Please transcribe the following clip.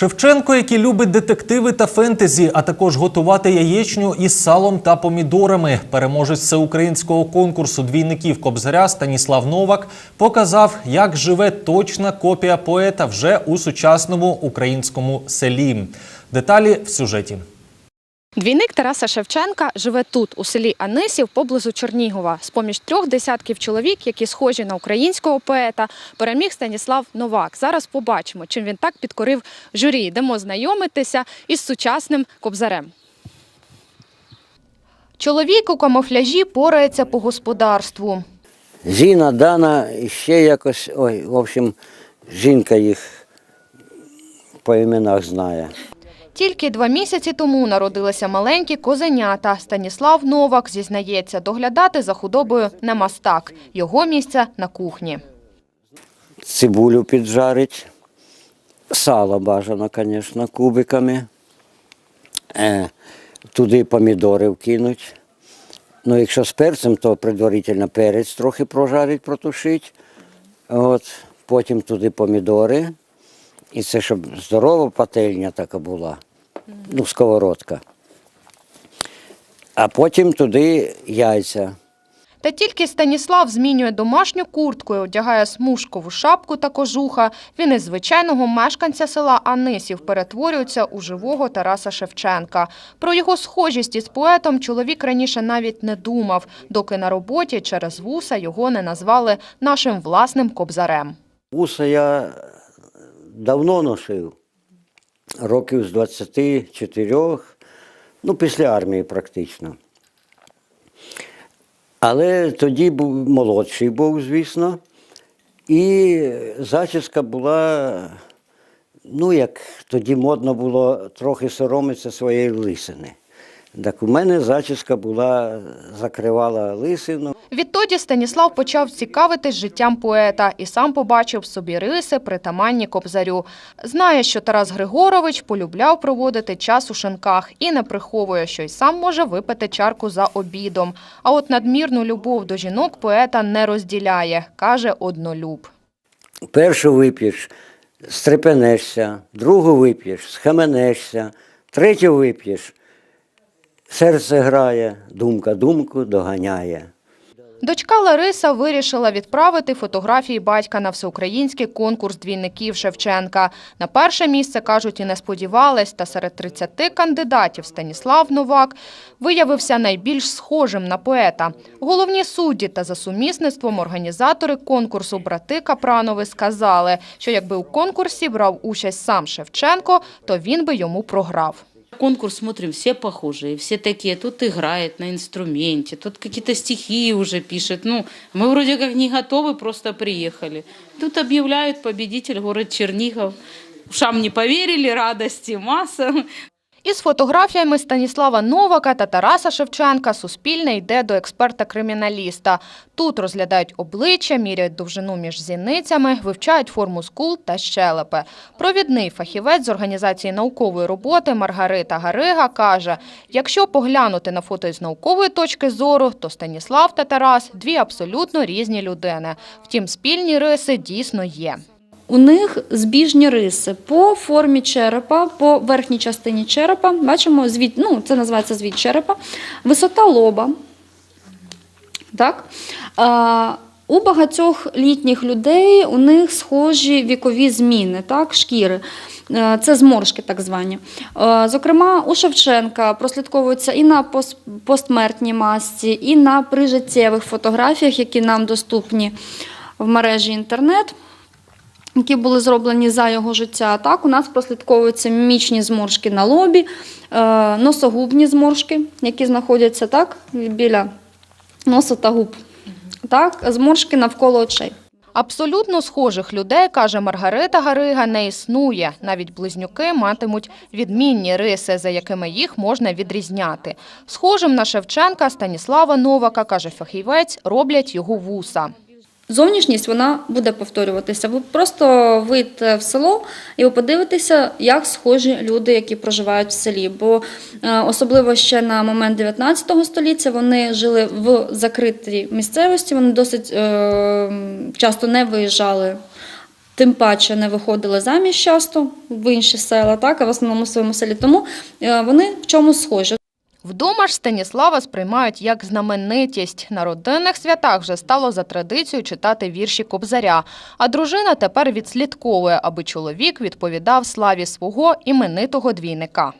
Шевченко, який любить детективи та фентезі, а також готувати яєчню із салом та помідорами. Переможець всеукраїнського конкурсу двійників Кобзаря Станіслав Новак показав, як живе точна копія поета вже у сучасному українському селі. Деталі в сюжеті. Двійник Тараса Шевченка живе тут, у селі Анисів, поблизу Чернігова. З-поміж трьох десятків чоловік, які схожі на українського поета, переміг Станіслав Новак. Зараз побачимо, чим він так підкорив журі. Йдемо знайомитися із сучасним кобзарем. Чоловік у камуфляжі порається по господарству. Зіна, Дана ще якось, ой, в общем, жінка їх по іменах знає. Тільки два місяці тому народилися маленькі козенята. Станіслав Новак зізнається, доглядати за худобою не мастак. Його місце на кухні. Цибулю піджарить, сало бажано, звісно, кубиками. Е, туди помідори вкинуть. Ну, якщо з перцем, то предварительно перець трохи прожарить, протушить. От, потім туди помідори. І це, щоб здорова пательня така була, ну, сковородка. А потім туди яйця. Та тільки Станіслав змінює домашню куртку і одягає смужкову шапку та кожуха. Він із звичайного мешканця села Анисів перетворюється у живого Тараса Шевченка. Про його схожість із поетом чоловік раніше навіть не думав, доки на роботі через вуса його не назвали нашим власним кобзарем. Вуса я давно носив, років з 24, ну, після армії практично. Але тоді був молодший був, звісно, і зачіска була, ну, як тоді модно було трохи соромитися своєї лисини. Так у мене зачіска була, закривала лисину. Відтоді Станіслав почав цікавитись життям поета і сам побачив в собі риси, притаманні кобзарю. Знає, що Тарас Григорович полюбляв проводити час у шинках і не приховує, що й сам може випити чарку за обідом. А от надмірну любов до жінок поета не розділяє, каже однолюб. Першу вип'єш, стрепенешся, другу вип'єш, схаменешся, третю вип'єш, серце грає, думка думку доганяє. Дочка Лариса вирішила відправити фотографії батька на всеукраїнський конкурс двійників Шевченка. На перше місце, кажуть, і не сподівались, та серед 30 кандидатів Станіслав Новак виявився найбільш схожим на поета. Головні судді та за сумісництвом організатори конкурсу брати Капранови сказали, що якби у конкурсі брав участь сам Шевченко, то він би йому програв. Конкурс смотрим, все похожие, все такие. Тут играет на инструменте, тут какие-то стихи уже пишет. Ну, мы вроде как не готовы, просто приехали. Тут объявляют победитель город Чернигов. Ушам не поверили, радости масса. Із фотографіями Станіслава Новака та Тараса Шевченка Суспільне йде до експерта-криміналіста. Тут розглядають обличчя, міряють довжину між зіницями, вивчають форму скул та щелепи. Провідний фахівець з організації наукової роботи Маргарита Гарига каже, якщо поглянути на фото із наукової точки зору, то Станіслав та Тарас – дві абсолютно різні людини. Втім, спільні риси дійсно є. У них збіжні риси по формі черепа, по верхній частині черепа. Бачимо звід, ну, це називається звід черепа, висота лоба. Так? А, у багатьох літніх людей у них схожі вікові зміни, так, шкіри. Е, Це зморшки, так звані. Е, Зокрема, у Шевченка прослідковується і на пос- постмертній масці, і на прижиттєвих фотографіях, які нам доступні в мережі інтернет які були зроблені за його життя. Так, у нас прослідковуються мімічні зморшки на лобі, е, носогубні зморшки, які знаходяться так, біля носа та губ. Так, зморшки навколо очей. Абсолютно схожих людей, каже Маргарита Гарига, не існує. Навіть близнюки матимуть відмінні риси, за якими їх можна відрізняти. Схожим на Шевченка Станіслава Новака, каже фахівець, роблять його вуса. Зовнішність вона буде повторюватися. Ви просто вийдете в село і ви подивитеся, як схожі люди, які проживають в селі. Бо е, особливо ще на момент 19 століття вони жили в закритій місцевості, вони досить е, часто не виїжджали тим паче не виходили заміж часто в інші села, так, а в основному своєму селі. Тому е, вони в чомусь схожі. Вдома ж Станіслава сприймають як знаменитість. На родинних святах вже стало за традицією читати вірші Кобзаря. А дружина тепер відслідковує, аби чоловік відповідав славі свого іменитого двійника.